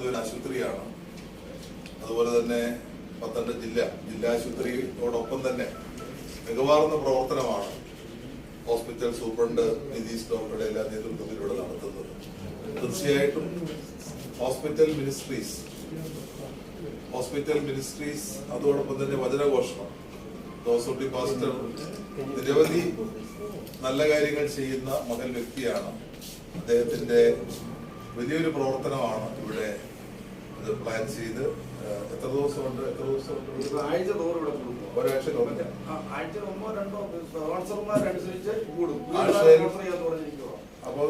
ഇതൊരു ആശുപത്രിയാണ്. അതുപോലെ തന്നെ പത്തനംതിട്ട ജില്ല ജില്ലാ ആശുപത്രിയോടൊപ്പം തന്നെ മികവാർന്ന പ്രവർത്തനമാണ് ഹോസ്പിറ്റൽ സൂപ്രണ്ട് നിതീഷ് ഡോക്ടറുടെ എല്ലാ നേതൃത്വത്തിലൂടെ നടത്തുന്നത്. തീർച്ചയായിട്ടും ഹോസ്പിറ്റൽ മിനിസ്ട്രീസ് ഹോസ്പിറ്റൽ മിനിസ്ട്രീസ് അതോടൊപ്പം തന്നെ വചനഘോഷണം ദോസോട്ടി പാസ്റ്റർ നിരവധി നല്ല കാര്യങ്ങൾ ചെയ്യുന്ന മകൻ വ്യക്തിയാണ്. അദ്ദേഹത്തിന്റെ വലിയൊരു പ്രവർത്തനമാണ് ഇവിടെ ഇത് പ്ലാൻ ചെയ്ത് എത്ര എത്ര ദിവസമുണ്ട് എത്ര ദിവസമുണ്ട്? ഉണ്ട് ആഴ്ച തോറും ഇവിടെ കൂടും ഒരാഴ്ച തോന്നില്ല ആഴ്ച ഒന്നോ രണ്ടോ സ്പോൺസർമാരനുസരിച്ച് കൂടും. അപ്പോൾ.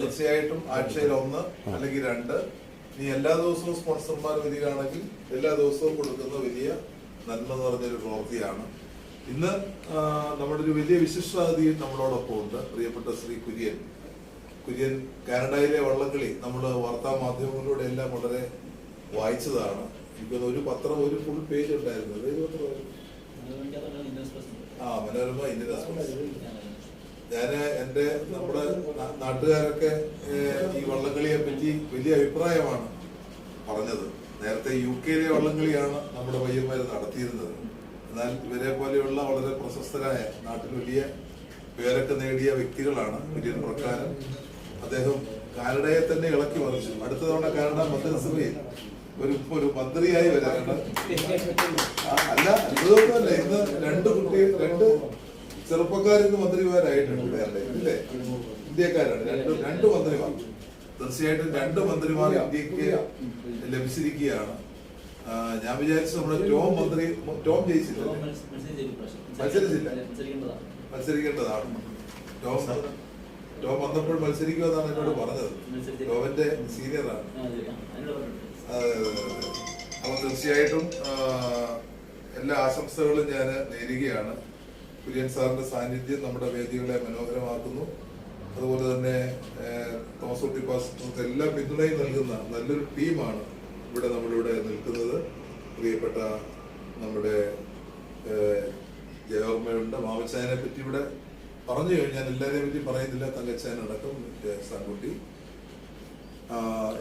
തീർച്ചയായിട്ടും ആഴ്ചയിൽ ഒന്ന് അല്ലെങ്കിൽ രണ്ട്. ഇനി എല്ലാ ദിവസവും സ്പോൺസർമാർ വരികയാണെങ്കിൽ എല്ലാ ദിവസവും കൊടുക്കുന്ന വലിയ നന്മ നിറഞ്ഞൊരു പ്രവൃത്തിയാണ്. ഇന്ന് നമ്മുടെ ഒരു വലിയ വിശിഷ്ടാതിഥി നമ്മളോടൊപ്പം ഉണ്ട് പ്രിയപ്പെട്ട ശ്രീ കുര്യൻ. കുര്യൻ കാനഡയിലെ വള്ളംകളി നമ്മൾ വാർത്താ മാധ്യമങ്ങളിലൂടെ എല്ലാം വളരെ വായിച്ചതാണ്. എനിക്കൊന്ന് ഒരു പത്രം ഒരു ഫുൾ പേജ് ഉണ്ടായിരുന്നു? ആ മനോരമ ഇന്ത്യൻ എക്സ്പ്രസ്. എന്റെ നമ്മുടെ നാട്ടുകാരൊക്കെ ഈ വള്ളംകളിയെ പറ്റി വലിയ അഭിപ്രായമാണ് പറഞ്ഞത്. നേരത്തെ യു കെയിലെ വള്ളംകളിയാണ് നമ്മുടെ പയ്യന്മാർ നടത്തിയിരുന്നത്. എന്നാൽ ഇവരെ പോലെയുള്ള വളരെ പ്രശസ്തരായ നാട്ടിൽ വലിയ പേരൊക്കെ നേടിയ വ്യക്തികളാണ്. വലിയ പ്രക്കാരൻ അദ്ദേഹം കാനഡയെ തന്നെ ഇളക്കി മറിച്ചു. അടുത്ത തവണ കാനഡ മന്ത്രിസഭയിൽ ഒരു ഒരു മന്ത്രിയായി വരാറുണ്ട് അല്ല അത്ഭുതമൊന്നുമല്ല ഇന്ന് രണ്ട് കുട്ടി രണ്ട് ചെറുപ്പക്കാർ ഇന്ന് മന്ത്രിമാരായിട്ടുണ്ട് ഇല്ലേ ഇന്ത്യക്കാരാണ്. രണ്ട് രണ്ട് മന്ത്രിമാർ. തീർച്ചയായിട്ടും രണ്ട് മന്ത്രിമാർ ഇന്ത്യയ്ക്ക് ലഭിച്ചിരിക്കുകയാണ്. ഞാൻ വിചാരിച്ചു നമ്മുടെ ടോം മന്ത്രി ടോം ജയിച്ചില്ല മത്സരിച്ചില്ല. മത്സരിക്കേണ്ടതാണ്. ടോം ടോം വന്നപ്പോൾ മത്സരിക്കുമെന്നാണ് എന്നോട് പറഞ്ഞത്. ടോമിന്റെ സീനിയറാണ്. അപ്പോൾ തീർച്ചയായിട്ടും എല്ലാ ആശംസകളും ഞാൻ നേരുകയാണ്. കുര്യൻ സാറിന്റെ സാന്നിധ്യം നമ്മുടെ വേദികളെ മനോഹരമാക്കുന്നു. അതുപോലെ തന്നെ തോമസ് കുട്ടി പാസ്റ്റർക്ക് എല്ലാ പിന്തുണയും നൽകുന്ന നല്ലൊരു ടീമാണ് ഇവിടെ നമ്മളിവിടെ നിൽക്കുന്നത്. പ്രിയപ്പെട്ട നമ്മുടെ ഏഹ്, ജയവർമ്മയുണ്ട്. മാമച്ചായനെ പറ്റി ഇവിടെ പറഞ്ഞു കഴിഞ്ഞാൽ എല്ലാവരെയും പറ്റി പറയുന്നില്ല. തങ്കച്ചാനടക്കം സാൻകുട്ടി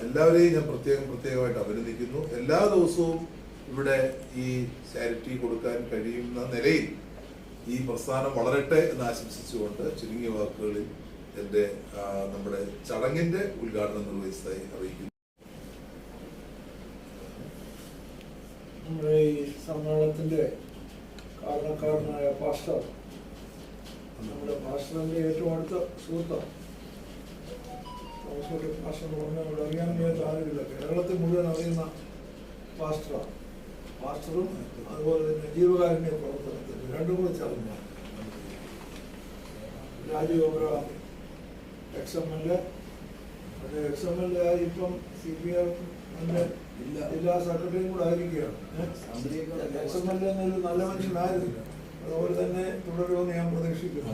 എല്ലാവരെയും ഞാൻ പ്രത്യേകം പ്രത്യേകമായിട്ട് അഭിനന്ദിക്കുന്നു. എല്ലാ ദിവസവും ഇവിടെ ഈ ചാരിറ്റി കൊടുക്കാൻ കഴിയുന്ന നിലയിൽ ഈ പ്രസ്ഥാനം വളരട്ടെ എന്ന് ആശംസിച്ചുകൊണ്ട് ചുരുങ്ങിയ വാക്കുകളിൽ എന്റെ നമ്മുടെ ചടങ്ങിന്റെ ഉദ്ഘാടനം നിർവഹിച്ചതായി അറിയിക്കുന്നു. നമ്മുടെ ഈ സമ്മേളനത്തിന്റെ കാരണക്കാരനായ പാസ്റ്റർ നമ്മുടെ ഭാഷണന്റെ ഏറ്റവും അടുത്ത സുഹൃത്താണ്. തോമസ് ഭാഷ എന്ന് പറഞ്ഞാൽ അവിടെ അറിയാൻ വേണ്ടി ആരുമില്ല. കേരളത്തിൽ മുഴുവൻ അറിയുന്ന പാസ്റ്ററാണ്. പാസ്റ്ററും അതുപോലെ തന്നെ ജീവകാരുണ്യ പ്രവർത്തനത്തിൽ രണ്ടും കൂടെ ചേർന്ന Rajeev Abraham ex M L A അത് എക്സ് എം എൽ എ ആയി ഇപ്പം സി പി എഫിന്റെ ജില്ലാ സെക്രട്ടറിയും കൂടെ ആയിരിക്കുകയാണ്. എക്സ് എം എൽ എ എന്നൊരു നല്ല മനുഷ്യനായിരുന്നു അതുപോലെ തന്നെ തുടരുമെന്ന് ഞാൻ പ്രതീക്ഷിക്കുന്നു.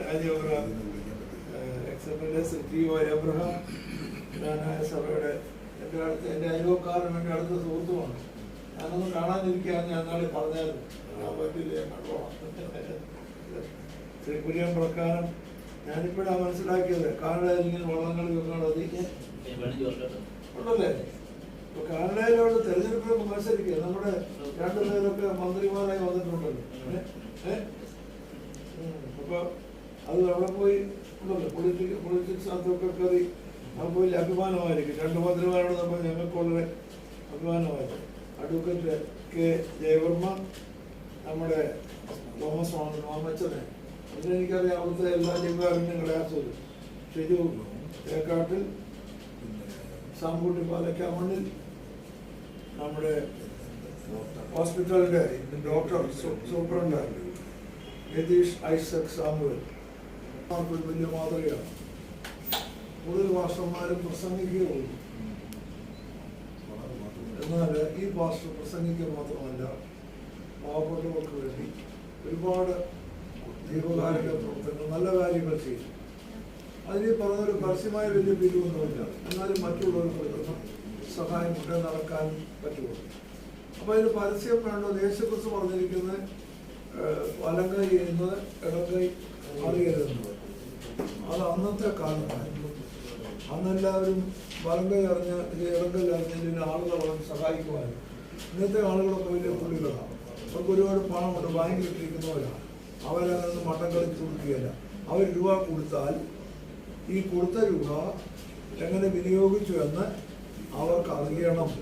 Rajeev Abraham ex M L A Shri T O Abraham സഭയുടെ എന്റെ അടുത്ത് എന്റെ അയൽവക്കാരനും എന്റെ അടുത്ത സുഹൃത്തുമാണ്. ഞാനൊന്നും ഞാൻ നാളെ പറഞ്ഞായിരുന്നു ഞാൻ പറ്റില്ല ഞാൻ കണ്ടോളാം. പ്രക്കാരം ഞാനിപ്പോഴാണ് മനസ്സിലാക്കിയത്. കാനഡയിൽ ഇങ്ങനെ വള്ളങ്ങൾ ഉണ്ടല്ലേ? കാനഡയിലോട് തെരഞ്ഞെടുപ്പിലൊക്കെ മത്സരിക്കുക. നമ്മുടെ രണ്ടുപേരൊക്കെ മന്ത്രിമാരായി വന്നിട്ടുണ്ടല്ലോ. അപ്പൊ അത് അവിടെ പോയി ഉണ്ടല്ലോ. പൊളിറ്റിക്സ് പൊളിറ്റിക്സ് അതൊക്കെ കയറി അവിടെ വലിയ അഭിമാനമായിരിക്കും. രണ്ട് മന്ത്രിമാരോട് നമ്മൾ ഞങ്ങൾക്ക് വളരെ അഭിമാനമായിരിക്കും. Advocate K. ജയവർമ്മ നമ്മുടെ തോമസ് മാമച്ചനെ. അതിനെനിക്കറിയാം അവിടുത്തെ എല്ലാ ജീവകാരുണ്യങ്ങളെ ആസ്വദിച്ചു. ഷിജു തേക്കാട്ടിൽ സാമ്പൂട്ടി പാലക്കാമണ്ണിൽ നമ്മുടെ ഹോസ്പിറ്റലിന്റെ doctor superintendent Nitheesh Isaac Samuel. വലിയ മാതൃകയാണ്. കൂടുതൽ മാസ്റ്റർമാരും പ്രസംഗിക്കുകയുള്ളൂ. എന്നാൽ ഈ മാസ്റ്റർ പ്രസംഗിക്കുക മാത്രമല്ല പാവപ്പെട്ടവർക്ക് വേണ്ടി ഒരുപാട് ദീപകാരിക പ്രവർത്തനങ്ങൾ നല്ല കാര്യങ്ങൾ ചെയ്യും അതിന് പറഞ്ഞൊരു പരസ്യമായ വലിയ പിരിവൊന്നുമില്ല. എന്നാലും മറ്റുള്ളവർക്ക് സഹായം കൊണ്ട് നടക്കാൻ പറ്റുള്ളൂ. അപ്പൊ അതിന് പരസ്യം വേണ്ടോ ദേശത്തെക്കുറിച്ച് പറഞ്ഞിരിക്കുന്നത് വലങ്കൈ എന്നത് ഇടങ്കൈ അറിയരുതെന്നത് അത് അന്നത്തെ കാലത്തായിരുന്നു അന്നെല്ലാവരും വലങ്കൈ അറിഞ്ഞ ഇത് അറിഞ്ഞതിന് ആളുകളെ വളരെ സഹായിക്കുവാനും. ഇന്നത്തെ ആളുകളൊക്കെ വലിയ പുള്ളികളാണ് അവർക്ക് ഒരുപാട് പണമുണ്ട് ബാങ്കിൽ ഇട്ടിരിക്കുന്നവരാണ് അവരങ്ങനെ മട്ടം കളിച്ച് കൊടുക്കുകയല്ല. അവർ രൂപ കൊടുത്താൽ ഈ കൊടുത്ത രൂപ എങ്ങനെ വിനിയോഗിച്ചു എന്ന് അവർക്ക് അറിയണം.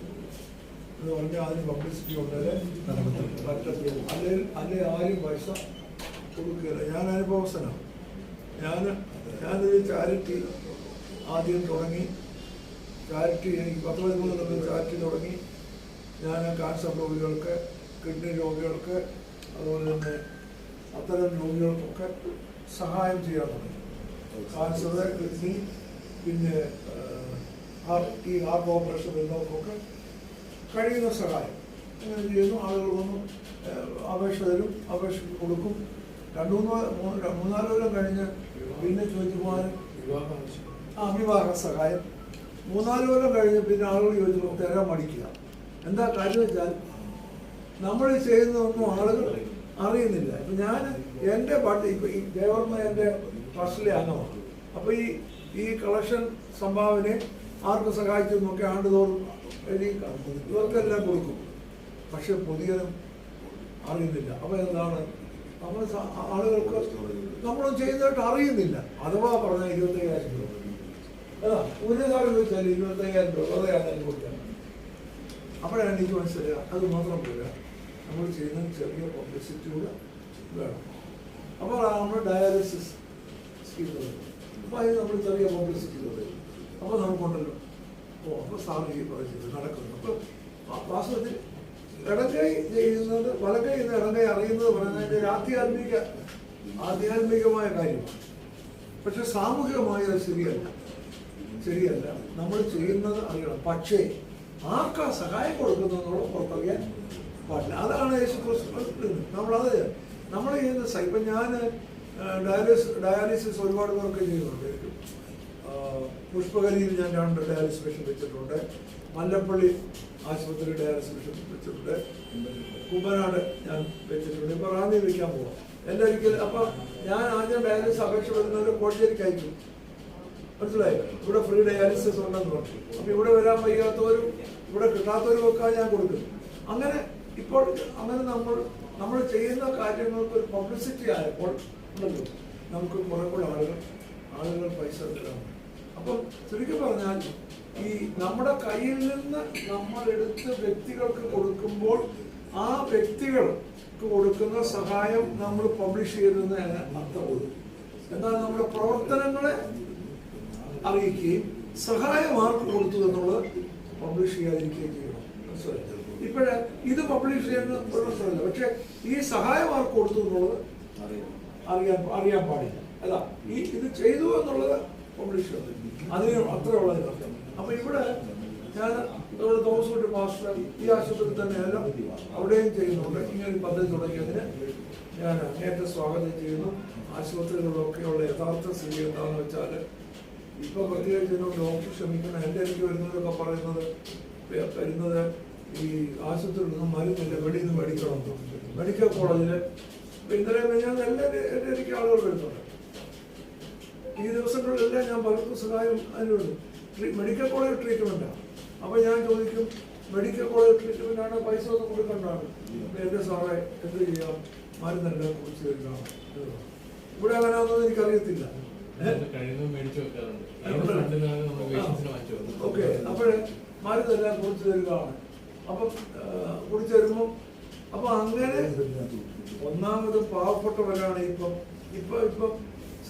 എന്ന് പറഞ്ഞാൽ അതിന് പബ്ലിസിറ്റി ഉണ്ടെങ്കിൽ പറ്റത്തില്ല അല്ലെങ്കിൽ അല്ലെ ആരും പൈസ കൊടുക്കുകയില്ല. ഞാൻ അനുഭവസ്ഥനാണ് ഞാൻ ഞാനൊരു ചാരിറ്റി ആദ്യം തുടങ്ങി. ചാരിറ്റി എനിക്ക് പതിമൂന്ന് തമ്മിൽ ചാരിറ്റി തുടങ്ങി. ഞാൻ കാൻസർ രോഗികൾക്ക് കിഡ്നി രോഗികൾക്ക് അതുപോലെ തന്നെ അത്തരം രോഗികൾക്കൊക്കെ സഹായം ചെയ്യാൻ തുടങ്ങി. കാൻസർ കിഡ്നി പിന്നെ ഈ ഹാർട്ട് ഓപ്പറേഷൻ വരുന്നവർക്കൊക്കെ കഴിയുന്ന സഹായം. ഇങ്ങനെ ചെയ്യുന്നു. ആളുകൾ വന്നു അപേക്ഷ തരും അപേക്ഷ കൊടുക്കും. രണ്ടു മൂന്ന് മൂന്ന് മൂന്നാൽ കൊല്ലം കഴിഞ്ഞ് പിന്നെ ചോദിച്ചു പോകാൻ. ആ വിവാഹ സഹായം. മൂന്നാൽ കൊല്ലം കഴിഞ്ഞ് പിന്നെ ആളുകൾ ചോദിച്ചു തരാൻ മടിക്കുക. എന്താ കാര്യം വെച്ചാൽ നമ്മൾ ചെയ്യുന്നതൊന്നും ആളുകൾ അറിയുന്നില്ല. ഇപ്പം ഞാൻ എന്റെ പാട്ട് ഇപ്പം ഈ ദേവർമ്മ എന്റെ ട്രസ്റ്റിലെ അംഗമാണ്. അപ്പോൾ ഈ ഈ കളക്ഷൻ സംഭാവനയെ ആർക്ക് സഹായിച്ചു എന്നൊക്കെ ആണ്ടുതോറും എഴുതി. ഇവർക്കെല്ലാം കൊടുക്കും. പക്ഷെ പൊതുജനം അറിയുന്നില്ല. അപ്പൊ എന്താണ്? നമ്മൾ ആളുകൾക്ക് നമ്മൾ ചെയ്യുന്നതായിട്ട് അറിയുന്നില്ല. അഥവാ പറഞ്ഞ ഇരുപത്തയ്യായിരം രൂപ. അതാ ഒരു കാര്യം ചോദിച്ചാൽ ഇരുപത്തയ്യായിരം രൂപ അതെയാണ് ഞാൻ കൊടുക്കാൻ അപ്പോഴാണ് എനിക്ക് മനസ്സിലാക്കുക അത് മാത്രം പോരാ. നമ്മൾ ചെയ്യുന്ന ചെറിയ പബ്ലിസിറ്റി കൂടെ വേണം. അപ്പോൾ നമ്മൾ ഡയാലിസിസ് സ്കീം അപ്പോൾ അതിന് നമ്മൾ ചെറിയ പബ്ലിസിറ്റി അപ്പോൾ നമുക്കുണ്ടല്ലോ അപ്പോൾ പറയുന്നത് നടക്കുന്നു. അപ്പോൾ വാസ്തവത്തിൽ ഇടങ്കൈ ചെയ്യുന്നത് വലക്കൈ എന്ന് ഇടങ്കൈ അറിയുന്നത് പറയുന്നതിന്റെ ആധ്യാത്മിക ആധ്യാത്മികമായ കാര്യമാണ്. പക്ഷെ സാമൂഹികമായ അത് ശരിയല്ല. ശരിയല്ല. നമ്മൾ ചെയ്യുന്നത് അറിയണം. പക്ഷേ ആർക്കാ സഹായം കൊടുക്കുന്നതെന്നുള്ള പുറത്തറിയാൻ പാടില്ല. അതാണ് യേശു നമ്മളത് നമ്മൾ ചെയ്യുന്ന ഇപ്പം ഞാൻ ഡയാലിസിസ് ഡയാലിസിസ് ഒരുപാട് പേർക്ക് ചെയ്യുന്നുണ്ട് പുഷ്പകരിയിൽ ഞാൻ രണ്ട് ഡയാലിസിസ് മെഷീൻ വെച്ചിട്ടുണ്ട്. മല്ലപ്പള്ളി ആശുപത്രി ഡയാലിസിസ് മെഷീൻ വെച്ചിട്ടുണ്ട്. കുമ്പനാട് ഞാൻ വെച്ചിട്ടുണ്ട്. ഇപ്പൊ റാന്നി വെക്കാൻ പോവാം. എന്റെ ഒരിക്കൽ അപ്പൊ ഞാൻ ആദ്യം ഡയാലിസിസ് അപേക്ഷ വരുന്നവര് കോഴിയേരിക്ക് അയക്കും മനസ്സിലായി? ഇവിടെ ഫ്രീ ഡയാലിസിസ് ഉണ്ടെന്ന് പറഞ്ഞു. അപ്പൊ ഇവിടെ വരാൻ വയ്യാത്തവരും ഇവിടെ കിട്ടാത്തവരും ഒക്കെ ഞാൻ കൊടുക്കും അങ്ങനെ ഇപ്പോൾ അങ്ങനെ നമ്മൾ നമ്മൾ ചെയ്യുന്ന കാര്യങ്ങൾക്ക് ഒരു പബ്ലിസിറ്റി ആയപ്പോൾ നമുക്ക് കുറെ കൂടെ ആളുകൾ ആളുകൾ പൈസ തരാൻ അപ്പം ചുരുക്കി പറഞ്ഞാൽ ഈ നമ്മുടെ കയ്യിൽ നിന്ന് നമ്മൾ എടുത്ത് വ്യക്തികൾക്ക് കൊടുക്കുമ്പോൾ ആ വ്യക്തികൾക്ക് കൊടുക്കുന്ന സഹായം നമ്മൾ പബ്ലിഷ് ചെയ്തതെന്ന് അർത്ഥമുള്ളൂ. എന്നാൽ നമ്മുടെ പ്രവർത്തനങ്ങളെ അറിയിക്കുകയും സഹായം ആർക്ക് കൊടുത്തു എന്നുള്ളത് പബ്ലിഷ് ചെയ്യാതിരിക്കുകയും ചെയ്യണം. മനസ്സിലായോ? ഇപ്പോഴ് ഇത് പബ്ലിഷ് ചെയ്യുന്ന പ്രശ്നമില്ല. പക്ഷെ ഈ സഹായം ആർക്ക് കൊടുത്തു എന്നുള്ളത് അറിയാൻ അറിയാൻ പാടില്ല. അല്ല ഈ ഇത് ചെയ്തു എന്നുള്ളത് പബ്ലിഷ് അതിന് അത്രേ ഉള്ള അപ്പൊ ഇവിടെ ഞാൻ നമ്മുടെ തോമസ് കുട്ടി മാസ്റ്റർ ഈ ആശുപത്രിയിൽ തന്നെയല്ല അവിടെയും ചെയ്യുന്നുണ്ട്. ഇങ്ങനെ പദ്ധതി തുടങ്ങിയതിന് ഞാൻ അങ്ങേറ്റം സ്വാഗതം ചെയ്യുന്നു. ആശുപത്രികളിലൊക്കെയുള്ള യഥാർത്ഥ സ്ഥിതി എന്താണെന്ന് വെച്ചാൽ ഇപ്പൊ പ്രത്യേകിച്ച് എന്നോട് ഡോക്ടർ ക്ഷമിക്കണം. എന്റെ എനിക്ക് വരുന്നവരൊക്കെ പറയുന്നത് വരുന്നത് ഈ ആശുപത്രിയിൽ നിന്നും മരുന്നില്ല വെളിയിൽ നിന്ന് മേടിക്കണം മെഡിക്കൽ കോളേജിൽ ഇന്നലെ ഞാൻ എല്ലാ എന്റെ എനിക്ക് ആളുകൾ വരുന്നുണ്ട്. ഈ ദിവസങ്ങളിലെല്ലാം ഞാൻ പലർക്കും സഹായം അതിനുണ്ട്. മെഡിക്കൽ കോളേജ് ട്രീറ്റ്മെന്റാണ് അപ്പോൾ ഞാൻ ചോദിക്കും മെഡിക്കൽ കോളേജ് ട്രീറ്റ്മെന്റ് ആണ് പൈസ ഒന്നും കൊടുക്കേണ്ടതാണ് എന്റെ സാറേ എന്ത് ചെയ്യാം? മരുന്നെല്ലാം കുറിച്ച് തരുന്നതാണ് ഇവിടെ അങ്ങനെ ഒന്നും എനിക്കറിയത്തില്ല ഓക്കെ അപ്പോഴേ മരുന്നെല്ലാം കുറിച്ച് തരുന്നതാണ്. അപ്പം കുറിച്ച് തരുമ്പോൾ അപ്പൊ അങ്ങനെ ഒന്നാമത് പാവപ്പെട്ടവരാണ് ഇപ്പം. ഇപ്പൊ ഇപ്പം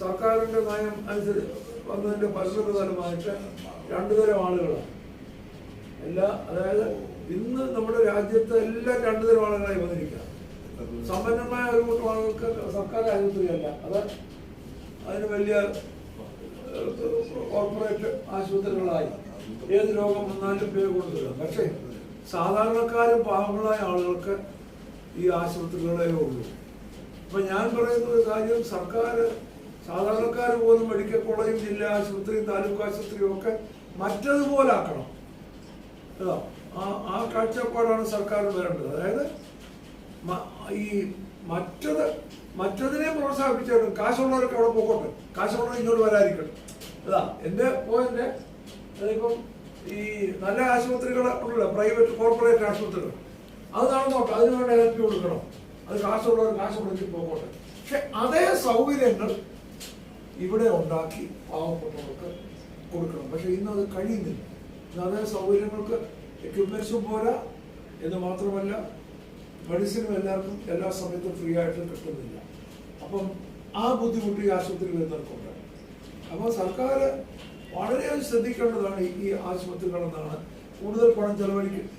സർക്കാരിന്റെ നയം അനുസരിച്ച് വന്നതിന്റെ പരിണതഫലമായിട്ട് രണ്ടുതരം ആളുകളാണ്. എല്ലാ അതായത് ഇന്ന് നമ്മുടെ രാജ്യത്ത് എല്ലാം രണ്ടുതരം ആളുകളായി വന്നിരിക്കുക സമ്പന്നമായ ഒരു കൂട്ടം ആളുകൾക്ക് സർക്കാർ ആശുപത്രിയല്ല. അത് അതിന് വലിയ കോർപ്പറേറ്റ് ആശുപത്രികളായി. ഏത് രോഗം വന്നാലും പേര് കൊണ്ടുവരും പക്ഷേ സാധാരണക്കാരും പാവങ്ങളായ ആളുകൾക്ക് ഈ ആശുപത്രികളേ ഉള്ളൂ. അപ്പൊ ഞാൻ പറയുന്ന ഒരു കാര്യം സർക്കാർ സാധാരണക്കാർ പോലും മെഡിക്കൽ കോളേജും ജില്ലാ ആശുപത്രിയും താലൂക്ക് ആശുപത്രിയും ഒക്കെ മറ്റതുപോലെ ആക്കണം കേട്ടോ? ആ ആ കാഴ്ചപ്പാടാണ് സർക്കാർ വരേണ്ടത്. അതായത് ഈ മറ്റത് മറ്റതിനെ പ്രോത്സാഹിപ്പിച്ചിട്ടും കാശുള്ളവർക്ക് അവിടെ പോകട്ടെ കാശുള്ളവർ ഇങ്ങോട്ട് വരാതിരിക്കട്ടെ. അതാ എന്റെ പോയിന്റ് അതിപ്പം ഈ നല്ല ആശുപത്രികൾ ഉണ്ടല്ലോ പ്രൈവറ്റ് കോർപ്പറേറ്റ് ആശുപത്രികൾ അത് നടന്നോട്ടെ അതിന് വേണ്ട ഹെൽപ്പ് കൊടുക്കണം. അത് കാശുള്ളവർ കാശ് കൊടുത്തിട്ട് പോകട്ടെ പക്ഷെ അതേ സൗകര്യങ്ങൾ ഇവിടെ ഉണ്ടാക്കി പാവപ്പെട്ടവർക്ക് കൊടുക്കണം. പക്ഷെ ഇന്ന് അത് കഴിയുന്നില്ല. ഇന്ന് അതേ സൗകര്യങ്ങൾക്ക് എക്യുപ്മെന്റ്സും പോരാ. എന്ന് മാത്രമല്ല മെഡിസിനും എല്ലാവർക്കും എല്ലാ സമയത്തും ഫ്രീ ആയിട്ട് കിട്ടുന്നില്ല. അപ്പം ആ ബുദ്ധിമുട്ട് ഈ ആശുപത്രി വരുന്നവർക്കുണ്ട് അപ്പോൾ സർക്കാർ വളരെയധികം ശ്രദ്ധിക്കേണ്ടതാണ് ഈ- ആശുപത്രികളെന്നാണ്. കൂടുതൽ പണം ചെലവഴിക്കും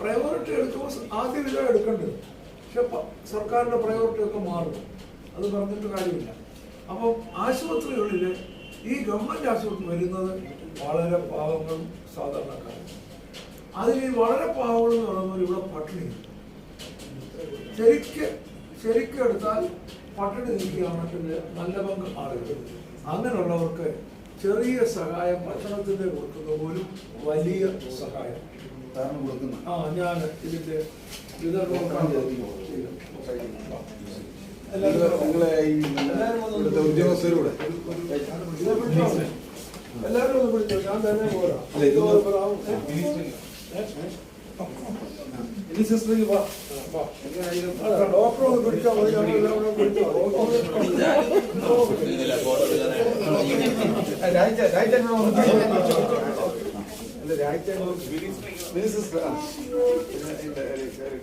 പ്രയോറിറ്റി എടുക്കുമ്പോൾ ആദ്യം ഇതാണ് എടുക്കേണ്ടത്. പക്ഷെ സർക്കാരിന്റെ പ്രയോറിറ്റി ഒക്കെ മാറും. അത് പറഞ്ഞിട്ട് കാര്യമില്ല. അപ്പം ആശുപത്രികളിൽ ഈ ഗവൺമെന്റ് ആശുപത്രി വരുന്നത് വളരെ പാവങ്ങളും സാധാരണക്കാരും. അതിൽ ഈ വളരെ പാവങ്ങൾ എന്ന് പറയുമ്പോൾ ഇവിടെ പട്ടിണി ശരിക്ക് ശരിക്കും എടുത്താൽ പട്ടിണി നിൽക്കുകയാണെങ്കിൽ നല്ല പങ്ക് ആളുകൾ. അങ്ങനെയുള്ളവർക്ക് ചെറിയ സഹായം ഭക്ഷണത്തിന്റെ കൊടുക്കുന്ന പോലും വലിയ സഹായം. കൊടുക്കുന്ന? ആ ഞാൻ ഇതിന്റെ ഇത് നിങ്ങളെ ഇവിടുത്തെ ഉദ്യോഗസ്ഥരൂടെ. എല്ലാവരും ഒന്ന് വിളിച്ചോ ഞാൻ തന്നെ പോരാ. ഇനി സിസ്റ്ററിക്ക് വാ. ഡോക്ടർ ഒന്ന് പിടിച്ചോ രാജ്യ രാജ്യ കറക്റ്റ് ഞാൻ അതുകൊണ്ട് എനിക്ക് കയറിയത്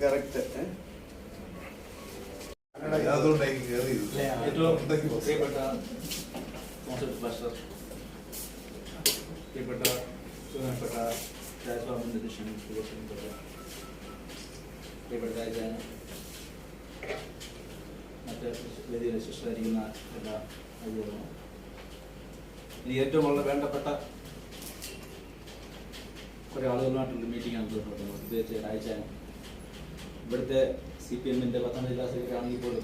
ഏറ്റവും? പ്രിയപ്പെട്ട കോൺസെപ്റ്റ് മാസ്റ്റർ പ്രിയപ്പെട്ട ബഹുമാനപ്പെട്ട രാജസ്വാമിന്റെ ദൃശ്യം പ്രിയപ്പെട്ട പ്രിയപ്പെട്ട രാജാൻ മറ്റ് വേദിയിൽ ശിഷ്ടായിരിക്കുന്ന എല്ലാ അയ്യവും ഇനി ഏറ്റവും വളരെ വേണ്ടപ്പെട്ട കുറേ ആളുകളുമായിട്ടുള്ള മീറ്റിംഗാണ് പ്രത്യേകിച്ച് രാജാൻ. ഇവിടുത്തെ സി പി എമ്മിന്റെ പത്തനംതിട്ട ജില്ലാ സെക്രട്ടറി ആണെങ്കിൽ പോലും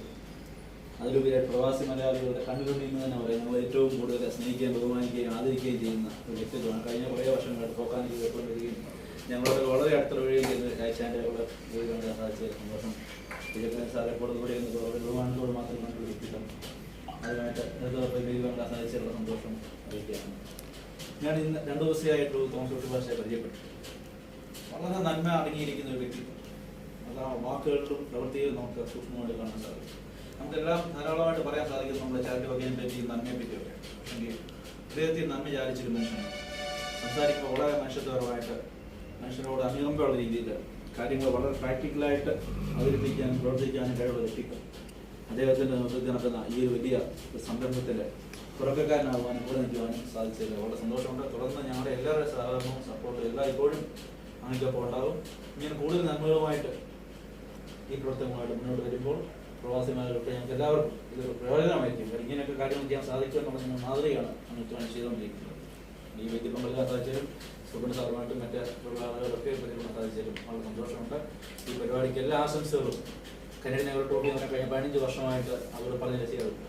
അതിലുപരി പ്രവാസി മലയാളികളുടെ കണ്ണുകളിൽ നിന്ന് തന്നെ പറയാം നമ്മൾ ഏറ്റവും കൂടുതൽ സ്നേഹിക്കുകയും ബഹുമാനിക്കുകയും ആദരിക്കുകയും ചെയ്യുന്ന ഒരു വ്യക്തിത്വമാണ്. കഴിഞ്ഞ കുറേ വർഷങ്ങളായിട്ട് പോക്കാനിൽ കേട്ടുകൊണ്ടിരിക്കുകയും ഞങ്ങളുടെ വളരെ അടുത്ത വഴിയിൽ അയച്ചാന്റെ അവിടെ കൂടെ പോയി കാണാൻ സാധിച്ച സന്തോഷം വിജയകാരൻ സാറെ കൂടെ എന്ന് വളരെ ബഹുമാനത്തോട് മാത്രം കണ്ടുപിടിപ്പിക്കാം അതിനായിട്ട് അതുമായിട്ട് നേതൃത്വം വേദി കാണാൻ സാധിച്ചുള്ള സന്തോഷം അറിയിക്കുകയാണ്. ഞാൻ ഇന്ന് രണ്ടു ദിവസമായിട്ട് തോമസ് ഭാഷയെ പരിചയപ്പെട്ടു. വളരെ നന്മ അടങ്ങിയിരിക്കുന്ന ഒരു വ്യക്തിത്വം. അത് വാക്കുകൾക്കും പ്രവൃത്തിയിലും നമുക്ക് സൂക്ഷ്മമായിട്ട് കാണാൻ സാധിക്കും. നമുക്കെല്ലാം ധാരാളമായിട്ട് പറയാൻ സാധിക്കും നമ്മുടെ ചാരിറ്റി വകയെ പറ്റി നന്മയെ പറ്റിയൊക്കെ. പക്ഷെങ്കിൽ ഹൃദയത്തിൽ നന്മ ചാലിച്ചൊരു മനുഷ്യനാണ് സംസാരിക്കുമ്പോൾ വളരെ മനുഷ്യത്വപരമായിട്ട് മനുഷ്യരോട് അനുകമ്പയുള്ള രീതിയിൽ കാര്യങ്ങൾ വളരെ പ്രാക്ടിക്കലായിട്ട് അവതരിപ്പിക്കാനും പ്രവർത്തിക്കാനും കഴിവുള്ള വ്യക്തിത്വം അദ്ദേഹത്തിന്റെ നേതൃത്വത്തിൽ നടക്കുന്ന ഈ ഒരു വലിയ സംരംഭത്തിൽ തുറക്കക്കാരനാകുവാനും കൂടെ നിൽക്കുവാനും സാധിച്ചില്ല വളരെ സന്തോഷമുണ്ട്. തുടർന്ന് ഞങ്ങളുടെ എല്ലാവരുടെ സഹകരണവും സപ്പോർട്ടും എല്ലാം ഇപ്പോഴും അങ്ങനെയൊക്കെ ഉണ്ടാകും. ഇങ്ങനെ കൂടുതൽ നന്മകളുമായിട്ട് ഈ പ്രവർത്തനങ്ങളുമായിട്ട് മുന്നോട്ട് വരുമ്പോൾ പ്രവാസിമാരൊക്കെ ഞങ്ങൾക്ക് എല്ലാവർക്കും ഇതൊരു പ്രയോജനമായിരിക്കും. ഇങ്ങനെയൊക്കെ കാര്യങ്ങൾ ചെയ്യാൻ സാധിക്കും എന്നുള്ള മാതൃകയാണ് നമ്മൾ ചെയ്തുകൊണ്ടിരിക്കുന്നത്. ഈ വ്യക്തിത്വം നൽകാൻ സാധിച്ചാലും സുബിൻ സാറുമായിട്ടും മറ്റ് തൊഴിലാളികളൊക്കെ പരിപാടി സാധിച്ചാലും വളരെ സന്തോഷമുണ്ട്. ഈ പരിപാടിക്ക് എല്ലാ ആശംസകളും കന്നഡ നഗർ ട്രോഫി എന്ന് കഴിഞ്ഞ പതിനഞ്ച് വർഷമായിട്ട് അവർ പറഞ്ഞ രസികളുണ്ട്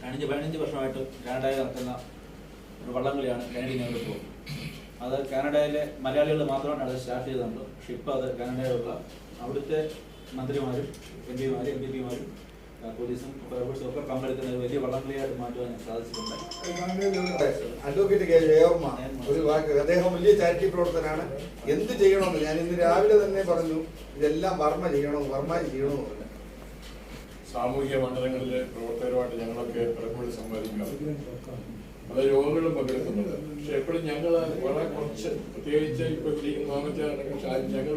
പതിനഞ്ച് പതിനഞ്ച് വർഷമായിട്ട് കാനഡയിൽ നടക്കുന്ന ഒരു വള്ളംകളിയാണ് കനഡി നഗർ ട്രോഫി അത് കാനഡയിലെ മലയാളികൾ മാത്രമാണ് അത് സ്റ്റാർട്ട് ചെയ്തിട്ടുണ്ട് പക്ഷെ ഇപ്പോൾ അത് കാനഡയിലുള്ള അവിടുത്തെ മന്ത്രിമാരും എം പിമാരും എം പി പിമാരും പോലീസും ഫയർഫോഴ്സും ഒക്കെ പങ്കെടുക്കുന്ന ഒരു വലിയ വള്ളംകളിയായിട്ട് മാറ്റുവാൻ സാധിച്ചിട്ടുണ്ട്. Advocate K. ജയവർമ്മ ഒരു വാക്ക് അദ്ദേഹം വലിയ ചാരിറ്റി പ്രവർത്തനാണ്. എന്ത് ചെയ്യണമെന്ന് ഞാൻ ഇന്ന് രാവിലെ തന്നെ പറഞ്ഞു. ഇതെല്ലാം വർമ്മ ചെയ്യണം വർമ്മ ചെയ്യണമെന്ന് പറഞ്ഞു. സാമൂഹിക മണ്ഡലങ്ങളിലെ പ്രവർത്തകരുമായിട്ട് ഞങ്ങളൊക്കെ പലപ്പോഴും സംവാദിക്കാറുണ്ട്. പല രോഗങ്ങളും പങ്കെടുക്കുന്നത് പക്ഷെ എപ്പോഴും ഞങ്ങൾ വളരെ കുറച്ച് പ്രത്യേകിച്ച് ഇപ്പൊ ഇരിക്കുന്ന മാമച്ചാണെങ്കിൽ ഞങ്ങൾ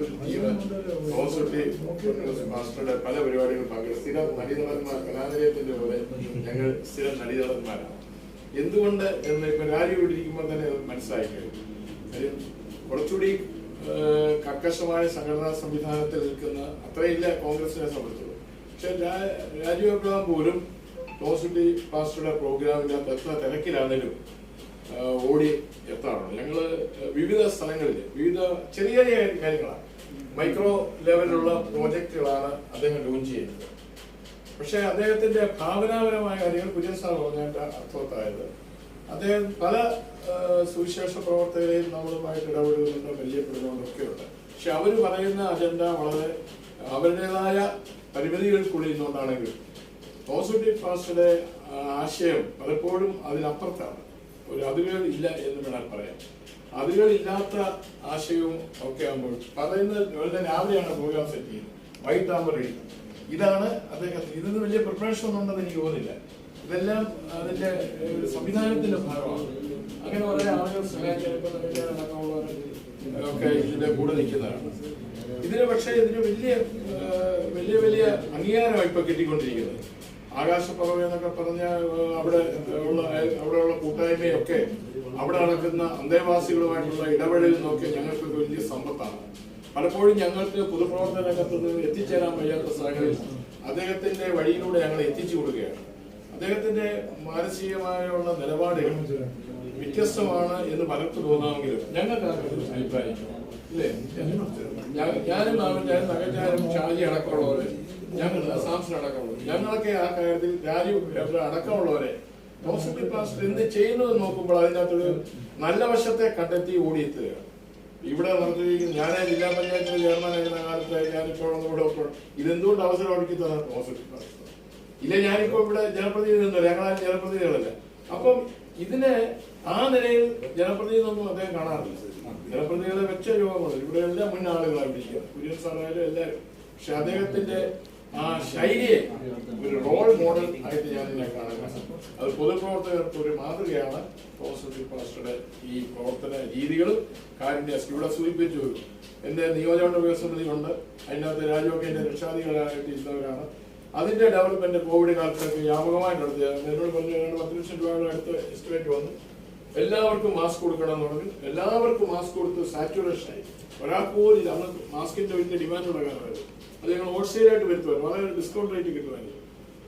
മാസ്റ്ററുടെ പല പരിപാടികളും പങ്കെടുക്കും സ്ഥിരം നടിനടന്മാർ കലാനിലയത്തിന്റെ പോലെ ഞങ്ങൾ സ്ഥിരം നടിനടന്മാരാണ് എന്തുകൊണ്ട് എന്ന് ഇപ്പൊ രാജ്യം ഇരിക്കുമ്പോൾ തന്നെ അത് മനസ്സിലായി കഴിഞ്ഞു കുറച്ചുകൂടി കർക്കശമായ സംഘടനാ സംവിധാനത്തിൽ നിൽക്കുന്ന അത്രയില്ല കോൺഗ്രസിനെ സംബന്ധിച്ചത് പക്ഷെ രാജീവ് അബ്രഹാം പോലും തോമസ് പാസ്റ്ററുടെ പ്രോഗ്രാമിന്റെ എത്ര തിരക്കിലാണെങ്കിലും ഓടി എത്താറുണ്ട്. ഞങ്ങൾ വിവിധ സ്ഥലങ്ങളിൽ വിവിധ ചെറിയ ചെറിയ കാര്യങ്ങളാണ്. മൈക്രോ ലെവലിലുള്ള പ്രോജക്റ്റുകളാണ് അദ്ദേഹം ലോഞ്ച് ചെയ്യുന്നത്. പക്ഷേ അദ്ദേഹത്തിന്റെ ഭാവനാപരമായ കാര്യങ്ങൾ കുര്യൻ സാർ പറഞ്ഞതിന്റെ അർത്ഥവത്തായത് അദ്ദേഹം പല സുവിശേഷ പ്രവർത്തകരെയും നമ്മളുമായിട്ട് ഇടപെടുന്നുണ്ട് പരിചയപ്പെടുന്നുണ്ടൊക്കെയുണ്ട് പക്ഷെ അവർ പറയുന്ന അജണ്ട വളരെ അവരുടേതായ പരിമിതികൾക്കുള്ളിൽ നിന്നുകൊണ്ടാണെങ്കിലും പോസിറ്റീവ് ഫാസ്റ്റിലെ ആശയം പലപ്പോഴും അതിനപ്പുറത്താണ്. ഒരു അതിരുകൾ ഇല്ല എന്ന് വേണം പറയാം. അതിരുകൾ ഇല്ലാത്ത ആശയവും ഒക്കെ ആകുമ്പോൾ പറയുന്നത് വളരെ രാവിലെയാണ് പ്രോഗ്രാം സെറ്റ് ചെയ്യുന്നത്. വൈകിട്ടാകുമ്പോൾ റെഡി ഇതാണ് അദ്ദേഹത്തിന് ഇതിന് വലിയ പ്രിപ്പറേഷൻ ഒന്നും ഉണ്ടെന്ന് എനിക്ക് തോന്നുന്നില്ല. ഇതെല്ലാം അതിന്റെ സംവിധാനത്തിന്റെ ഭാഗമാണ്. അങ്ങനെ വളരെ ആളുകൾ ഒക്കെ ഇതിന്റെ കൂടെ നിൽക്കുന്നതാണ്. ഇതിന് പക്ഷേ ഇതിന് വലിയ വലിയ വലിയ അംഗീകാരമായി ഇപ്പൊ കിട്ടിക്കൊണ്ടിരിക്കുന്നത്. ആകാശപ്പറവ എന്നൊക്കെ പറഞ്ഞ അവിടെ ഉള്ള അവിടെയുള്ള കൂട്ടായ്മയൊക്കെ അവിടെ നടക്കുന്ന അന്തേവാസികളുമായിട്ടുള്ള ഇടപെടലിൽ നോക്കി ഞങ്ങൾക്ക് വലിയ സമ്പത്താണ്. പലപ്പോഴും ഞങ്ങൾക്ക് പൊതുപ്രവർത്തന രംഗത്ത് നിന്ന് എത്തിച്ചേരാൻ വയ്യാത്ത സാഹചര്യം അദ്ദേഹത്തിന്റെ വഴിയിലൂടെ ഞങ്ങൾ എത്തിച്ചു കൊടുക്കുകയാണ്. അദ്ദേഹത്തിന്റെ മാനസികമായുള്ള നിലപാടുകൾ വ്യത്യസ്തമാണ് എന്ന് പലർക്കും തോന്നാമെങ്കിലും ഞങ്ങൾക്ക് അഭിപ്രായം ഇല്ലേ. ഞാനും ഞാനും നഗച്ചാനും ഷാജി അടക്കമുള്ളവര് ഞങ്ങൾ സാംസൺ അടക്കമുള്ളവർ. ഞങ്ങളൊക്കെ ആ കാര്യത്തിൽ ഇവിടെ അടക്കമുള്ളവരെ പോസിറ്റീവ് പാസ്റ്റ് എന്ത് ചെയ്യുന്നു നോക്കുമ്പോൾ അതിനകത്തൊരു നല്ല വശത്തെ കണ്ടെത്തി ഓടിയെത്തുകയാണ്. ഇവിടെ നടത്തിയിരിക്കുന്ന ഞാൻ ജില്ലാ പഞ്ചായത്തിന്റെ ചെയർമാൻ ആയിരുന്ന കാലത്ത് ഞാനിപ്പോൾ ഇവിടെ ഇതെന്തുകൊണ്ട് അവസരം ഒരുക്കി തന്നെ പോസിറ്റീവ് പാസ്റ്റ് ഇല്ല ഞാനിപ്പോ ഇവിടെ ജനപ്രതിനിധി ഒന്നുമില്ല ഞങ്ങളാ ജനപ്രതിനിധികളല്ല. അപ്പം ഇതിനെ ആ നിലയിൽ ജനപ്രതിനിധിയൊന്നും അദ്ദേഹം കാണാറില്ല. ജനപ്രതിനിധികളെ വെച്ച യോഗങ്ങൾ ഇവിടെ എല്ലാം മുൻ കുര്യൻ സാറായാലും എല്ലാവരും. പക്ഷെ അദ്ദേഹത്തിന്റെ ആ ശൈലിയെ ഒരു റോൾ മോഡൽ ആയിട്ട് ഞാൻ ഇതിനെ കാണുന്നത്. അത് പൊതുപ്രവർത്തകർക്ക് ഒരു മാതൃകയാണ്. പാസ്റ്ററുടെ ഈ പ്രവർത്തന രീതികളും കാര്യം ഇവിടെ സൂചിപ്പിച്ചു. എന്റെ നിയോജകമണ്ഡല വികസനത്തിലുണ്ട്. അതിനകത്ത് രാജുവൊക്കെ എന്റെ രക്ഷാധികളായിട്ട് ഇരുന്നവരാണ് അതിന്റെ ഡെവലപ്മെന്റ് കോവിഡ് കാലത്തൊക്കെ വ്യാപകമായിട്ട് നടത്തിയത് എന്നോട് പറഞ്ഞു പത്ത് ലക്ഷം രൂപയുടെ അടുത്ത് എസ്റ്റിമേറ്റ് വന്നു. എല്ലാവർക്കും മാസ്ക് കൊടുക്കണം എന്ന് പറഞ്ഞു. എല്ലാവർക്കും മാസ്ക് കൊടുത്ത് സാച്ചുറേഷൻ ആയി. ഒരാൾക്ക് പോലും ഇല്ല അന്ന് മാസ്കിന്റെ വലിയ ഡിമാൻഡ് കാലമായിരുന്നു. അത് ഞങ്ങൾ ഹോൾസെയിൽ ആയിട്ട് വരുത്തുവാൻ വളരെ ഡിസ്കൗണ്ട് റേറ്റ് കിട്ടുമായിരുന്നു.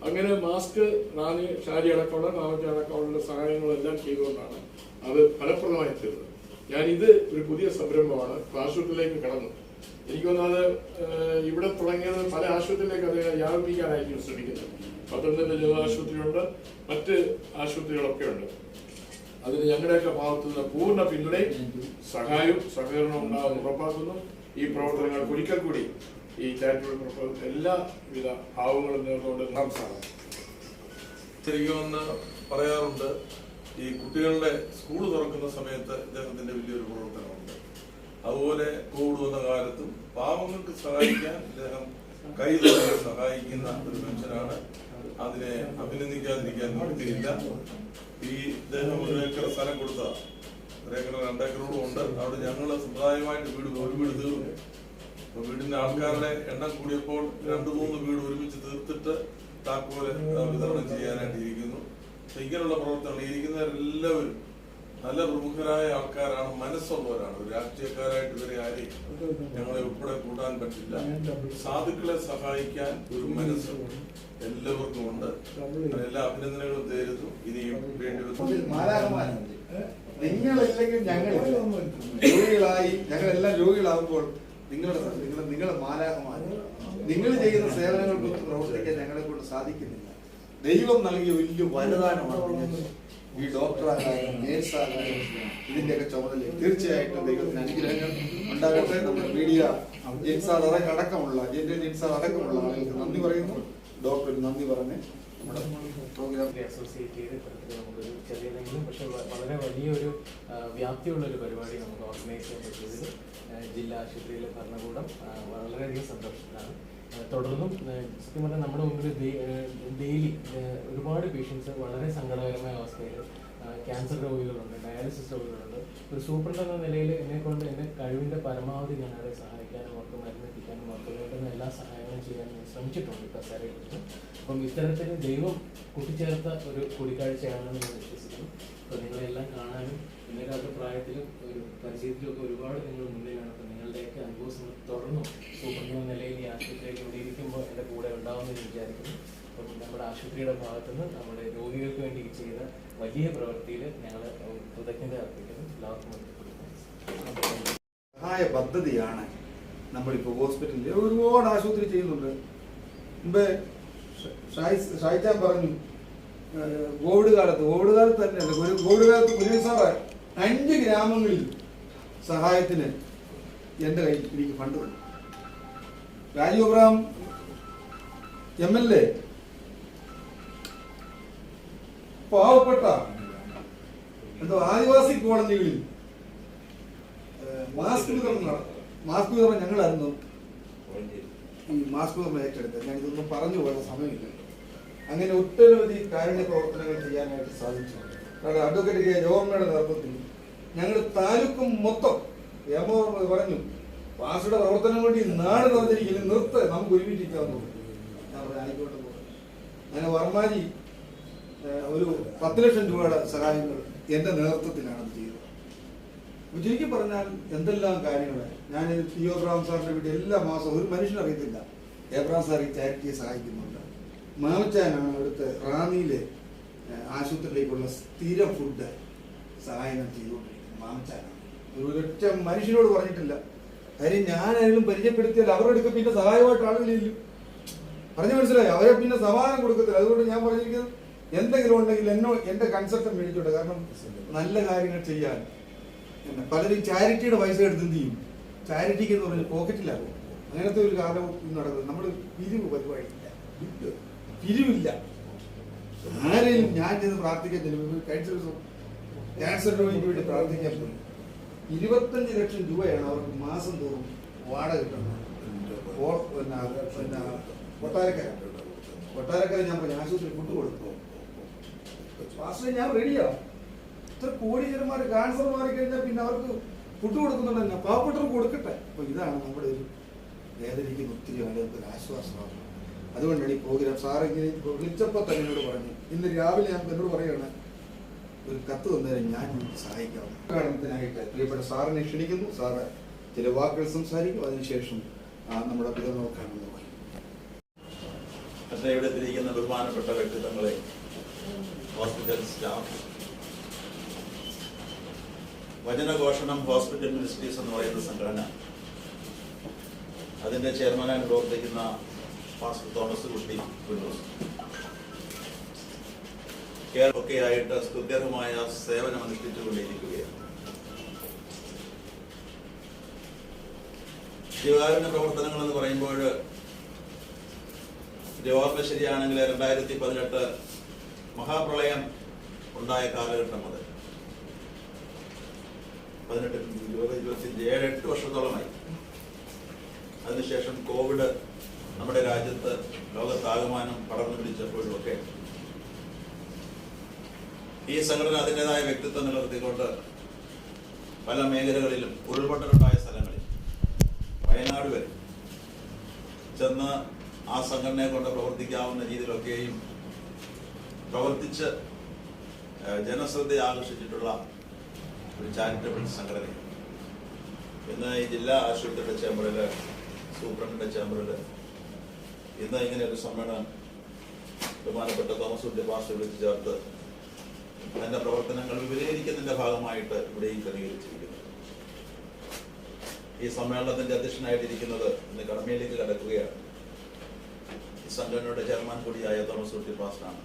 അങ്ങനെ മാസ്ക് റാണി ഷാരി അടക്കമുള്ള നാമത്തെ അടക്കമുള്ള സഹായങ്ങളെല്ലാം ചെയ്തുകൊണ്ടാണ് അത് ഫലപ്രദമായി തീർന്നത്. ഞാൻ ഇത് ഒരു പുതിയ സംരംഭമാണ്. ആശുപത്രിയിലേക്ക് കടന്നു. എനിക്ക് തോന്നുന്നത് ഇവിടെ തുടങ്ങിയത് പല ആശുപത്രിയിലേക്ക് അത് വ്യാപിപ്പിക്കാനായിരിക്കും ശ്രമിക്കുന്നത്. പത്തനംതിട്ട ജില്ലാ ആശുപത്രിയുണ്ട്. മറ്റ് ആശുപത്രികളൊക്കെ ഉണ്ട്. അതിന് ഞങ്ങളുടെയൊക്കെ ഭാഗത്തു നിന്ന് പൂർണ പിന്തുണയും സഹായവും സഹകരണവും ഉണ്ടാകുമെന്ന് ഉറപ്പാക്കുന്നു. ഈ പ്രവർത്തനങ്ങൾ ഒരിക്കൽ കൂടി ഈ ചാരിറ്റബിൾ പ്രവർത്തനം എല്ലാവിധ ഭാവങ്ങളും നേർന്നുകൊണ്ട് നാം നമസ്കാരം ശരിക്കുമെന്ന് പറയാറുണ്ട് ഈ കുട്ടികളുടെ സ്കൂൾ തുറക്കുന്ന സമയത്ത് ഇദ്ദേഹത്തിന്റെ വലിയൊരു പ്രവർത്തനമുണ്ട്. അതുപോലെ കോവിഡ് വന്ന കാലത്തും പാവങ്ങൾക്ക് സഹായിക്കാൻ ഇദ്ദേഹം കൈ സഹായിക്കുന്ന ഒരു മനുഷ്യനാണ് അതിനെ അഭിനന്ദിക്കാതിരിക്കാൻ നിവൃത്തിയില്ല. ഈ ഇദ്ദേഹം ഒരു ഏക്കർ സ്ഥലം കൊടുത്ത ഒരു ഏക്കർ രണ്ടേക്കറോളം ഉണ്ട്. അവിടെ ഞങ്ങൾ സമുദായമായിട്ട് വീട് ഒരു വീട് തീർന്നു അപ്പൊ വീടിന്റെ ആൾക്കാരുടെ എണ്ണം കൂടിയപ്പോൾ രണ്ടു മൂന്ന് വീട് ഒരുമിച്ച് തീർത്തിട്ട് താക്കോൽ വിതരണം ചെയ്യാനായിട്ട് ഇരിക്കുന്നു ഇങ്ങനെയുള്ള പ്രവർത്തനങ്ങൾ ഇരിക്കുന്നവരെല്ലാവരും നല്ല പ്രമുഖരായ ആൾക്കാരാണ് മനസ്സുള്ളവരാണ്. രാഷ്ട്രീയക്കാരായിട്ട് ഇവരെ ആരെയും ഞങ്ങളെ ഉൾപ്പെടെ കൂട്ടാൻ പറ്റില്ല. സാധുക്കളെ സഹായിക്കാൻ ഒരു മനസ്സ് എല്ലാവർക്കും ഉണ്ട്. എല്ലാ അഭിനന്ദനങ്ങളും തേരുന്നു ഇനിയും വേണ്ടി നിങ്ങളില്ലെങ്കിൽ ഞങ്ങളില്ല രോഗികളായി രോഗികളാകുമ്പോൾ നിങ്ങളുടെ നിങ്ങളുടെ മാലാഹമാണ് നിങ്ങൾ ചെയ്യുന്ന സേവനങ്ങൾക്കൊന്നും പ്രവർത്തിക്കാൻ ഞങ്ങളെ കൊണ്ട് സാധിക്കുന്നില്ല. ദൈവം നൽകിയ വലിയ വരദാനമാണ്. ഈ ഡോക്ടറാകാനും നേഴ്സാകാനും ഇതിന്റെയൊക്കെ ചുമതല. തീർച്ചയായിട്ടും ദൈവത്തിന് അനുഗ്രഹങ്ങൾ ഉണ്ടാകട്ടെ. നമ്മുടെ മീഡിയ ജിൻസാർ അടക്കമുള്ള ജിന്റെ ജിൻസാർ അടക്കമുള്ള ആളുകൾക്ക് നന്ദി പറയുന്നു. ഡോക്ടർ നന്ദി പറഞ്ഞ് വളരെ വലിയൊരു വ്യാപ്തിയുള്ള ഒരു പരിപാടി നമുക്ക് ഓർഗനൈസ് ചെയ്യാൻ പറ്റിയതിൽ ജില്ലാ ആശുപത്രിയിലെ ഭരണകൂടം വളരെയധികം സന്തോഷത്തിലാണ് തുടർന്നും സത്യം പറഞ്ഞാൽ നമ്മുടെ മുമ്പിൽ ഡെയിലി ഒരുപാട് പേഷ്യൻസ് വളരെ സങ്കടകരമായ അവസ്ഥയിൽ ക്യാൻസർ രോഗികളുണ്ട് ഡയാലിസിസ് രോഗികളുണ്ട്. ഒരു സൂപ്രണ്ട് എന്ന നിലയിൽ എന്നെ കൊണ്ട് എന്റെ കഴിവിന്റെ പരമാവധി ഞാൻ അവരെ സഹായിക്കാനും അവർക്ക് മരുന്നെത്തിക്കാനും അവർക്ക് വേണ്ടുന്ന എല്ലാ സഹായങ്ങളും ചെയ്യാൻ ഞാൻ ശ്രമിച്ചിട്ടുണ്ട് കസേരയിൽ നിന്ന് അപ്പം ഇത്തരത്തിൽ ദൈവം കൂട്ടിച്ചേർത്ത ഒരു കൂടിക്കാഴ്ചയാണെന്ന് ഞാൻ വിശ്വസിക്കുന്നു. അപ്പോൾ നിങ്ങളെല്ലാം കാണാനും ഇന്നേക്കാലത്തെ പ്രായത്തിലും ഒരു പരിചയത്തിലും ഒക്കെ ഒരുപാട് നിങ്ങൾ മുന്നിലാണ്. നിങ്ങളുടെയൊക്കെ അനുഭവം തുടർന്നും സൂപ്രണ്ട് നിലയിൽ ഈ ആശുപത്രിയിലേക്ക് ഇവിടെ ഇരിക്കുമ്പോൾ എന്റെ കൂടെ ഉണ്ടാവുമെന്ന് വിചാരിക്കുന്നു. അപ്പം നമ്മുടെ ആശുപത്രിയുടെ ഭാഗത്തുനിന്ന് നമ്മുടെ രോഗികൾക്ക് വേണ്ടി ചെയ്ത വലിയ പ്രവൃത്തിയിൽ ഞങ്ങൾ കൃതജ്ഞത അർപ്പിക്കുന്നു. എല്ലാവർക്കും സഹായ പദ്ധതിയാണ് നമ്മളിപ്പോൾ ഹോസ്പിറ്റലിൽ ഒരുപാട് ആശുപത്രി ചെയ്യുന്നുണ്ട്. മുമ്പ് ഷായിച്ചാൻ പറഞ്ഞു കോവിഡ് കാലത്ത് കോവിഡ് കാലത്ത് തന്നെ കോവിഡ് കാലത്ത് സാറ് അഞ്ച് ഗ്രാമങ്ങളിൽ സഹായത്തിന് എന്റെ കയ്യിൽ എനിക്ക് ഫണ്ട് വേണം. Rajeev Abraham M L A പാവപ്പെട്ട എന്തോ ആദിവാസി കോളനികളിൽ മാസ്ക് വിതരണം നടത്തും മാസ്ക് വിതരണം ഞങ്ങളായിരുന്നു ഈ മാസ്ക് വിതരണം ഏറ്റെടുത്തത്. ഞാൻ ഇതൊന്നും പറഞ്ഞു പോയ സമയമില്ല. അങ്ങനെ ഒട്ടനവധി കാരുണ്യ പ്രവർത്തനങ്ങൾ ചെയ്യാനായിട്ട് സാധിച്ചു. കാരണം അഡ്വക്കേറ്റ് കെ ജോർമ്മയുടെ നേതൃത്വത്തിൽ ഞങ്ങൾ താലൂക്കും മൊത്തം എമോ പറഞ്ഞു. വാസുടെ പ്രവർത്തനം കൊണ്ട് ഈ നാട് നിറഞ്ഞിരിക്കുന്നു. നിർത്ത്. നമുക്ക് ഒരുമിച്ചിരിക്കാവുന്നു ഞാൻ പറഞ്ഞു ആയിക്കോട്ടെ പോകാം." അങ്ങനെ വർമാജി ഒരു പത്ത് ലക്ഷം രൂപയുടെ സഹായങ്ങൾ എന്റെ നേതൃത്വത്തിലാണ് ചെയ്തത്. ചുരുക്കി പറഞ്ഞാൽ എന്തെല്ലാം കാര്യങ്ങളാണ് ഞാൻ പി ഒ ബ്രാം സാറിന്റെ വീട്ടിൽ എല്ലാ മാസവും ഒരു മനുഷ്യനറിയത്തില്ല എബ്രാം സാർ ഈ ചാരിറ്റിയെ സഹായിക്കുന്നുണ്ട്. മാമച്ചാനാണ് അവിടുത്തെ റാന്നിയിലെ ആശുപത്രിയിലേക്കുള്ള സ്ഥിര ഫുഡ് സഹായം ചെയ്തുകൊണ്ടിരിക്കുന്നത്. മാമച്ചാനാണ്. ഒരൊറ്റ മനുഷ്യനോട് പറഞ്ഞിട്ടില്ല. കാര്യം ഞാനായാലും പരിചയപ്പെടുത്തിയാൽ അവരുടെ അടുക്ക പിന്നെ സഹായമായിട്ട് ആളുകളില്ല. പറഞ്ഞു മനസ്സിലായി? അവരെ പിന്നെ സമാധാനം കൊടുക്കത്തില്ല. അതുകൊണ്ട് ഞാൻ പറഞ്ഞിരിക്കുന്നത് എന്തെങ്കിലും ഉണ്ടെങ്കിൽ എന്നോ എന്റെ കൺസൾട്ടൻ മേടിച്ചോട്ടെ. കാരണം നല്ല കാര്യങ്ങൾ ചെയ്യാൻ. പലരും ചാരിറ്റിയുടെ പൈസ എടുത്ത് എന്ത് ചെയ്യും? ചാരിറ്റിക്ക് എന്ന് പറഞ്ഞാൽ പോക്കറ്റിലാകും അങ്ങനത്തെ ഒരു കാലം നടക്കുന്നത് നമ്മൾ പിരിവ് പരിപാടിയില്ല. പിരിവില്ല. ആരെയും ഞാൻ ചെന്ന് പ്രാർത്ഥിക്കാൻ ചെല്ലുമ്പോൾ കഴിഞ്ഞ ദിവസം ക്യാൻസർ രോഗിക്ക് വേണ്ടി പ്രാർത്ഥിക്കാൻ പോയി. ഇരുപത്തഞ്ച് ലക്ഷം രൂപയാണ് അവർക്ക് മാസം തോറും വാടക കിട്ടുന്നത്. പിന്നെ കൊട്ടാരക്കര. കൊട്ടാരക്കര ഞാൻ പറഞ്ഞു ആശുപത്രി ഫുഡ് പാസ്റ്റർ ഞാൻ റെഡിയാ ഇത്ര കോടീശ്വരന്മാർ ക്യാൻസർ മാറി കഴിഞ്ഞാൽ പിന്നെ അവർക്ക് ഫുഡ് കൊടുക്കുന്നുണ്ട് തന്നെ പാവപ്പെട്ടവർക്ക് കൊടുക്കട്ടെ. അപ്പൊ ഇതാണ് നമ്മുടെ ഒരു വേദനിക്കുന്ന ഒത്തിരി ആളുകൾക്ക് ആശ്വാസമാണ്. അതുകൊണ്ടാണ് ഈ പ്രോഗ്രാം സാറിങ്ങനെ വിളിച്ചപ്പോൾ തന്നെ എന്നോട് പറഞ്ഞു. ഇന്ന് രാവിലെ ഞാൻ എന്നോട് പറയുകയാണ് ഒരു കത്ത് തന്നേരം ഞാൻ സഹായിക്കാം. ഉദ്ഘാടനത്തിനായിട്ട് പ്രിയപ്പെട്ട സാറിനെ ക്ഷണിക്കുന്നു. സാറ് ചില വാക്കുകൾ സംസാരിക്കും. അതിനുശേഷം നമ്മുടെ വിതരണം കാണുന്നു എന്നെ ഇവിടെ എത്തിയിരിക്കുന്ന ബഹുമാനപ്പെട്ട വ്യക്തിത്വങ്ങളെ ഹോസ്പിറ്റൽ സ്റ്റാഫ് വചനഘോഷണം ഹോസ്പിറ്റൽ മിനിസ്ട്രീസ് എന്ന് പറയുന്ന സംഘടന അതിന്റെ ചെയർമാനായി പ്രവർത്തിക്കുന്ന പാസ്റ്റർ തോമസ് കുട്ടി ആയിട്ട് സ്തുത്യർഹമായ സേവനം അനുഷ്ഠിച്ചുകൊണ്ടിരിക്കുകയാണ്. ജീവകാരുണ്യ പ്രവർത്തനങ്ങൾ എന്ന് പറയുമ്പോൾ ഓർമ്മ ശരിയാണെങ്കിൽ രണ്ടായിരത്തി പതിനെട്ട് മഹാപ്രളയം ഉണ്ടായ കാലഘട്ടം അത് പതിനെട്ട് ഇരുപത് ഇരുപത്തിയഞ്ച് ഏഴ് എട്ട് വർഷത്തോളമായി. അതിനുശേഷം കോവിഡ് നമ്മുടെ രാജ്യത്ത് ലോകത്താകമാനം പടർന്നു പിടിച്ചപ്പോഴും ഒക്കെ ഈ സംഘടന അതിന്റെതായ വ്യക്തിത്വം നിലനിർത്തിക്കൊണ്ട് പല മേഖലകളിലും ഉരുൾപൊട്ടലുണ്ടായ സ്ഥലങ്ങളിൽ വയനാട് വരെ ചെന്ന് ആ സംഘടനയെ കൊണ്ട് പ്രവർത്തിക്കാവുന്ന രീതിയിലൊക്കെയും പ്രവർത്തിച്ച് ജനശ്രദ്ധ ആകർഷിച്ചിട്ടുള്ള ഒരു ചാരിറ്റബിൾ സംഘടന ഇന്ന് ഈ ജില്ലാ ആശുപത്രിയുടെ ചേംബറിൽ സൂപ്രണ്ടിന്റെ ചേംബറിൽ ഇന്ന് ഇങ്ങനെ ഒരു സമ്മേളനം ബഹുമാനപ്പെട്ട തോമസ് വിളിച്ചു ചേർത്ത് അതിന്റെ പ്രവർത്തനങ്ങൾ വിപുലീകരിക്കുന്നതിന്റെ ഭാഗമായിട്ട് ഇവിടെയും ക്രമീകരിച്ചിരിക്കുന്നത് ഈ സമ്മേളനത്തിന്റെ അധ്യക്ഷനായിട്ടിരിക്കുന്നത് ഇന്ന് കടമയിലേക്ക് കടക്കുകയാണ്. ഈ സംഘടനയുടെ ചെയർമാൻ കൂടിയായ തോമസ് കുട്ടി പാസ്റ്ററാണ്.